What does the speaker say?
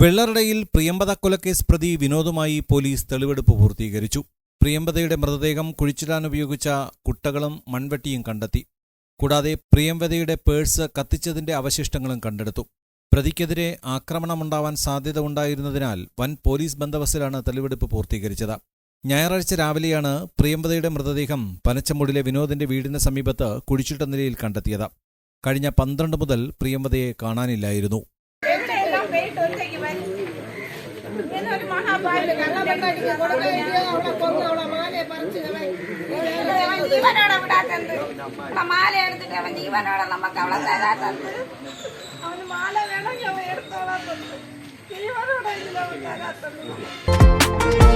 വെള്ളറടയിൽ പ്രിയമ്പത കൊലക്കേസ് പ്രതി വിനോദുമായി പോലീസ് തെളിവെടുപ്പ് പൂർത്തീകരിച്ചു. പ്രിയമ്പതയുടെ മൃതദേഹം കുഴിച്ചിടാൻ ഉപയോഗിച്ച കുട്ടകളും മൺവെട്ടിയും കണ്ടെത്തി. കൂടാതെ പ്രിയംവതയുടെ പേഴ്സ് കത്തിച്ചതിന്റെ അവശിഷ്ടങ്ങളും കണ്ടെടുത്തു. പ്രതിക്കെതിരെ ആക്രമണമുണ്ടാവാൻ സാധ്യത ഉണ്ടായിരുന്നതിനാൽ വൻ പോലീസ് ബന്ദോബസ്തിലാണ് തെളിവെടുപ്പ് പൂർത്തീകരിച്ചത്. ഞായറാഴ്ച രാവിലെയാണ് പ്രിയംവതയുടെ മൃതദേഹം പനച്ചമൂടിലെ വിനോദിന്റെ വീടിന് സമീപത്ത് കുഴിച്ചിട്ട നിലയിൽ കണ്ടെത്തിയത്. കഴിഞ്ഞ പന്ത്രണ്ട് മുതൽ പ്രിയംവതയെ കാണാനില്ലായിരുന്നു. എവിടെയെല്ലാം தந்து. நம்ம மாலை எடுத்துட்டு வந்து இவனோட நம்ம கவலை தரா தந்து. அவன் மாலை வேணும் எடுத்தாரா தந்து. இவனோட இல்லாம தந்து.